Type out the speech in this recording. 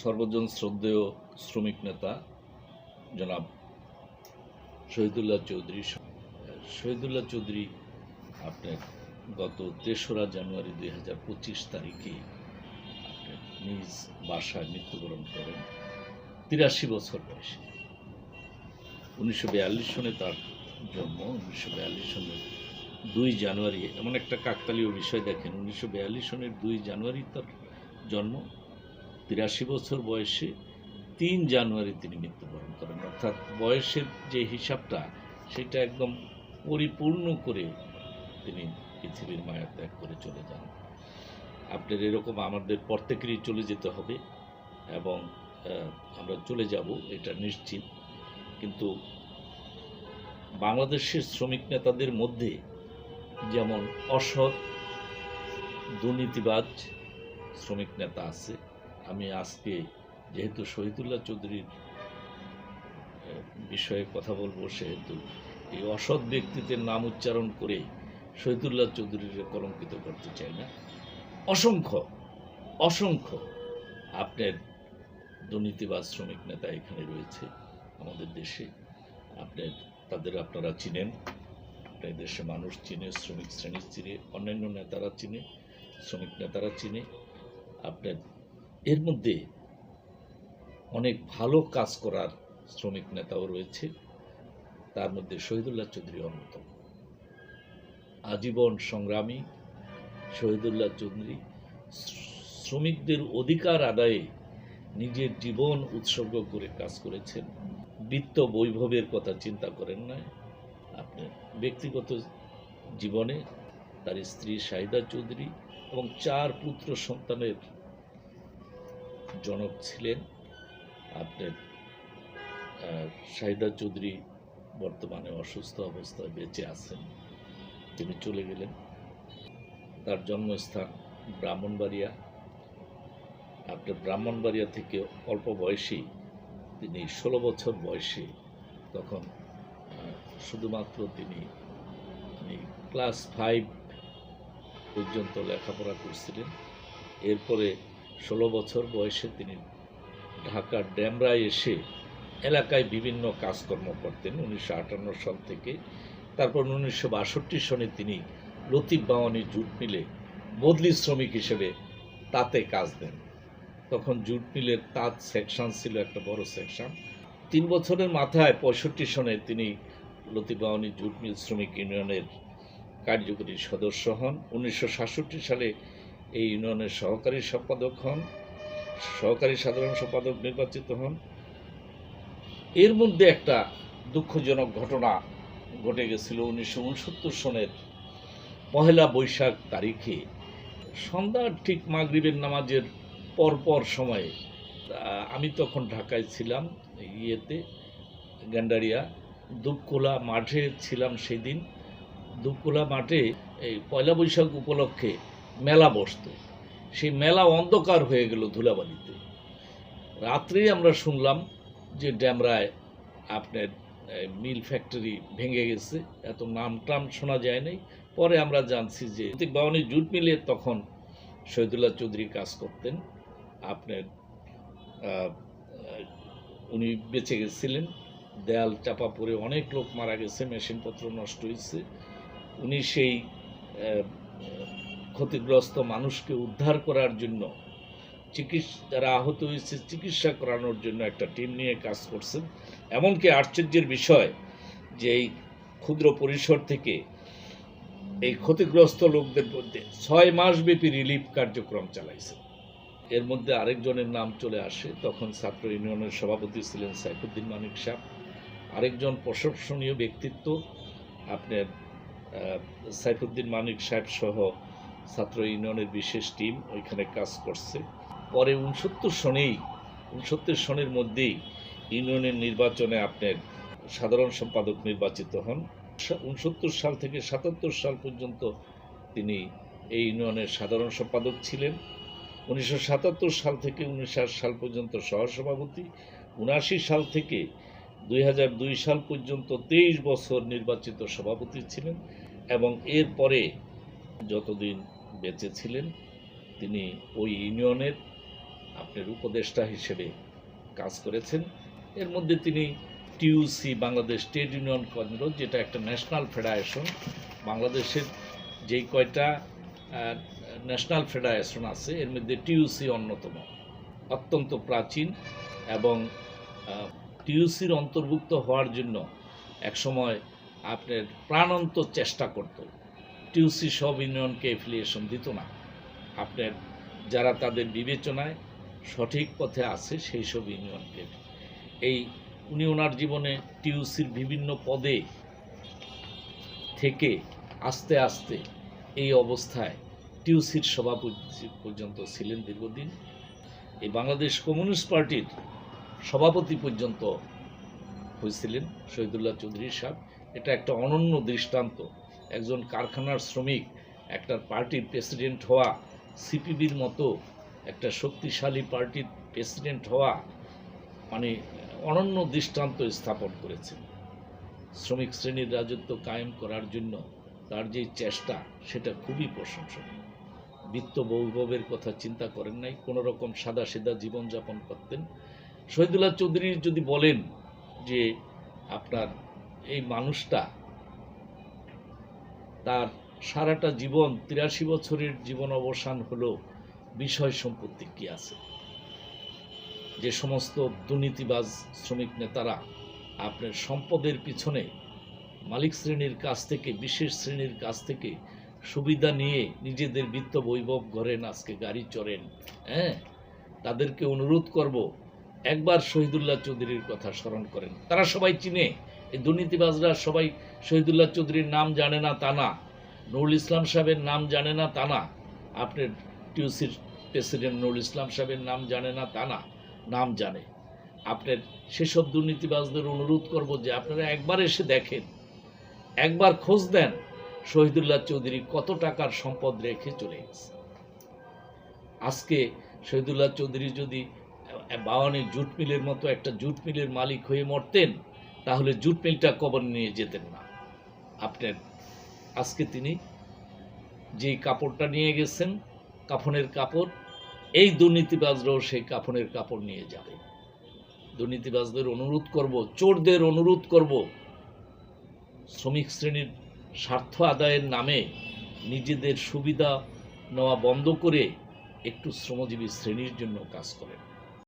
সর্বজন শ্রদ্ধেয় শ্রমিক নেতা, জনাব শহীদুল্লাহ চৌধুরী শহীদুল্লাহ চৌধুরী আপনার গত তেসরা জানুয়ারি দুই হাজার পঁচিশ তারিখে নিজ বাসায় মৃত্যুবরণ করেন। তিরাশি বছর বয়সে। উনিশশো বিয়াল্লিশ সনে তার জন্ম, উনিশশো বিয়াল্লিশ সনের দুই জানুয়ারি। এমন একটা কাকতালীয় বিষয় দেখেন, উনিশশো বিয়াল্লিশ সনের দুই জানুয়ারি তার জন্ম। তিরাশি বছর বয়সে তিন জানুয়ারি তিনি মৃত্যুবরণ করেন। অর্থাৎ বয়সের যে হিসাবটা, সেটা একদম পরিপূর্ণ করে তিনি পৃথিবীর মায়া ত্যাগ করে চলে যান। আপনার এরকম আমাদের প্রত্যেকেরই চলে যেতে হবে এবং আমরা চলে যাব, এটা নিশ্চিত। কিন্তু বাংলাদেশের শ্রমিক নেতাদের মধ্যে যেমন অসৎ, দুর্নীতিবাজ শ্রমিক নেতা আছে আমি আজকে যেহেতু শহীদুল্লাহ চৌধুরীর বিষয়ে কথা বলব, সেহেতু এই অসৎ ব্যক্তিদের নাম উচ্চারণ করে শহীদুল্লাহ চৌধুরীর কলঙ্কিত করতে চাই না। অসংখ্য অসংখ্য আপনার দুর্নীতিবাজ শ্রমিক নেতা এখানে রয়েছে আমাদের দেশে। আপনার, তাদের আপনারা চিনেন, আপনার দেশে মানুষ চিনে, শ্রমিক শ্রেণি চিনে, অন্যান্য নেতারা চিনে, শ্রমিক নেতারা চিনে। আপনার এর মধ্যে অনেক ভালো কাজ করার শ্রমিক নেতাও রয়েছে। তার মধ্যে শহীদুল্লাহ চৌধুরী অন্যতম। আজীবন সংগ্রামী শহীদুল্লাহ চৌধুরী শ্রমিকদের অধিকার আদায়ে নিজের জীবন উৎসর্গ করে কাজ করেছেন। বৃত্ত বৈভবের কথা চিন্তা করেন না। আপনি ব্যক্তিগত জীবনে তার স্ত্রী শাহিদা চৌধুরী এবং চার পুত্র সন্তানের জনক ছিলেন। আপনার শাহিদা চৌধুরী বর্তমানে অসুস্থ অবস্থায় বেঁচে আছেন। তিনি চলে গেলেন। তার জন্মস্থান ব্রাহ্মণবাড়িয়া। আপনার ব্রাহ্মণবাড়িয়া থেকে অল্প বয়সী তিনি ষোলো বছর বয়সে তখন শুধুমাত্র তিনি ক্লাস ফাইভ পর্যন্ত লেখাপড়া করছিলেন। এরপরে ষোলো বছর বয়সে তিনি ঢাকার ড্যামরায় এসে এলাকায় বিভিন্ন কাজকর্ম করতেন। উনিশশো আটান্ন সাল থেকে তারপর উনিশশো বাষট্টি সনে তিনি লতিফ বাওয়ানি জুট মিলে বদলি শ্রমিক হিসেবে তাতে কাজ দেন। তখন জুট মিলের তাঁত সেকশন ছিল একটা বড় সেকশন। তিন বছরের মাথায় পঁয়ষট্টি সনে তিনি লতিফ বাওয়ানি জুট মিল শ্রমিক ইউনিয়নের কার্যকরী সদস্য হন। উনিশশো সাতষট্টি সালে এই ইউনিয়নের সহকারী সম্পাদক হন, সহকারী সাধারণ সম্পাদক নির্বাচিত হন। এর মধ্যে একটা দুঃখজনক ঘটনা ঘটে গেছিল উনিশশো উনসত্তর সনের পহেলা বৈশাখ তারিখে। সন্ধ্যার ঠিক মাগরিবের নামাজের পরপর সময়ে আমি তখন ঢাকায় ছিলাম ইয়েতে, গ্যান্ডারিয়া, দুপকোলা মাঠে ছিলাম সেদিন। দুপকোলা মাঠে এই পয়লা বৈশাখ উপলক্ষে মেলা বসতো। সেই মেলা অন্ধকার হয়ে গেল ধুলাবালিতে। রাত্রেই আমরা শুনলাম যে ড্যামরায় আপনার মিল ফ্যাক্টরি ভেঙে গেছে। এত নাম টাম শোনা যায় নাই। পরে আমরা জানছি যে বাউনি জুট মিলে তখন শহীদুল্লাহ চৌধুরী কাজ করতেন। আপনার উনি বেঁচে গেছিলেন। দেয়াল চাপা পড়ে অনেক লোক মারা গেছে, মেশিনপত্র নষ্ট হয়েছে। উনি সেই ক্ষতিগ্রস্ত মানুষকে উদ্ধার করার জন্য, চিকিৎসা, যারা আহত হয়েছে, চিকিৎসা করানোর জন্য একটা টিম নিয়ে কাজ করছেন। এমনকি আশ্চর্যের বিষয় যে এই ক্ষুদ্র পরিসর থেকে এই ক্ষতিগ্রস্ত লোকদের মধ্যে ছয় মাসব্যাপী রিলিফ কার্যক্রম চালাইছে। এর মধ্যে আরেকজনের নাম চলে আসে, তখন ছাত্র ইউনিয়নের সভাপতি ছিলেন সাইফুদ্দিন মানিক সাহ। আরেকজন প্রশংসনীয় ব্যক্তিত্ব, আপনার সাইফুদ্দিন মানিক সাহেব সহ ছাত্র ইউনিয়নের বিশেষ টিম ওইখানে কাজ করছে। পরে উনসত্তর সনেই, উনসত্তর সনের মধ্যেই ইউনিয়নের নির্বাচনে আপনার সাধারণ সম্পাদক নির্বাচিত হন। উনসত্তর সাল থেকে সাতাত্তর সাল পর্যন্ত তিনি এই ইউনিয়নের সাধারণ সম্পাদক ছিলেন। উনিশশো সাতাত্তর সাল থেকে উনিশশো সাল পর্যন্ত সহসভাপতি। উনাশি সাল থেকে দুই দুই সাল পর্যন্ত তেইশ বছর নির্বাচিত সভাপতি ছিলেন এবং এরপরে যতদিন বেঁচে ছিলেন। তিনি ওই ইউনিয়নের আপনার উপদেষ্টা হিসেবে কাজ করেছেন। এর মধ্যে তিনি টিউসি বাংলাদেশ ট্রেড ইউনিয়ন কেন্দ্র, যেটা একটা ন্যাশনাল ফেডারেশন, বাংলাদেশের যেই কয়টা ন্যাশনাল ফেডারেশন আছে, এর মধ্যে টিউসি অন্যতম। অত্যন্ত প্রাচীন এবং টিউসির অন্তর্ভুক্ত হওয়ার জন্য একসময় আপনার প্রাণান্ত চেষ্টা করত। টিউসি সব ইউনিয়নকে এফিলিয়েশন দিত না। আপনার যারা তাদের বিবেচনায় সঠিক পথে আছে সেই সব ইউনিয়নকে এই উনি ওনার জীবনে টিউসির বিভিন্ন পদে থেকে আস্তে আস্তে এই অবস্থায় টিউসির সভাপতি পর্যন্ত ছিলেন দীর্ঘদিন। এই বাংলাদেশ কমিউনিস্ট পার্টির সভাপতি পর্যন্ত হয়েছিলেন শহীদুল্লাহ চৌধুরী সাহেব। এটা একটা অনন্য দৃষ্টান্ত। একজন কারখানার শ্রমিক, একটা পার্টির প্রেসিডেন্ট হওয়া, সিপিবির মতো একটা শক্তিশালী পার্টির প্রেসিডেন্ট হওয়া মানে অনন্য দৃষ্টান্ত স্থাপন করেছেন। শ্রমিক শ্রেণির রাজত্ব কায়েম করার জন্য তার যে চেষ্টা, সেটা খুবই প্রশংসনীয়। বিত্ত বৈভবের কথা চিন্তা করেন নাই, কোনো রকম সাদা সিধা জীবনযাপন করতেন। শহীদুল্লাহ চৌধুরী যদি বলেন যে আপনার এই মানুষটা তার সারাটা জীবন, তিরাশি বছরের জীবন অবসান হলো বিষয় সম্পত্তি কি আছে? যে সমস্ত দুর্নীতিবাজ শ্রমিক নেতারা আপনার সম্পদের পিছনে মালিক শ্রেণির কাছ থেকে, বিশেষ শ্রেণির কাছ থেকে সুবিধা নিয়ে নিজেদের বিত্ত বৈভব গড়েন আজকে গাড়ি চড়েন হ্যাঁ? তাদেরকে অনুরোধ করব একবার শহীদুল্লাহ চৌধুরীর কথা স্মরণ করেন। তারা সবাই চিনে, এই দুর্নীতিবাজরা সবাই শহীদুল্লাহ চৌধুরীর নাম জানে না তা না। নুরুল ইসলাম সাহেবের নাম জানে না তা না। আপনার টিউসির প্রেসিডেন্ট নুরুল ইসলাম সাহেবের নাম জানে না তা না, নাম জানে। আপনার সেসব দুর্নীতিবাজদের অনুরোধ করব যে আপনারা একবার এসে দেখেন, একবার খোঁজ দেন শহীদুল্লাহ চৌধুরী কত টাকার সম্পদ রেখে চলে গেছে। আজকে শহীদুল্লাহ চৌধুরী যদি বাওয়ানি জুট মিলের মতো একটা জুট মিলের মালিক হয়ে মরতেন, তাহলে জুট মিলটা কবর নিয়ে যেতেন না। আপনার, আজকে তিনি যেই কাপড়টা নিয়ে গেছেন, কাফনের কাপড়, এই দুর্নীতিবাজরাও সেই কাফনের কাপড় নিয়ে যাবে। দুর্নীতিবাজদের অনুরোধ করব, চোরদের অনুরোধ করব, শ্রমিক শ্রেণির স্বার্থ আদায়ের নামে নিজেদের সুবিধা নেওয়া বন্ধ করে একটু শ্রমজীবী শ্রেণির জন্য কাজ করেন।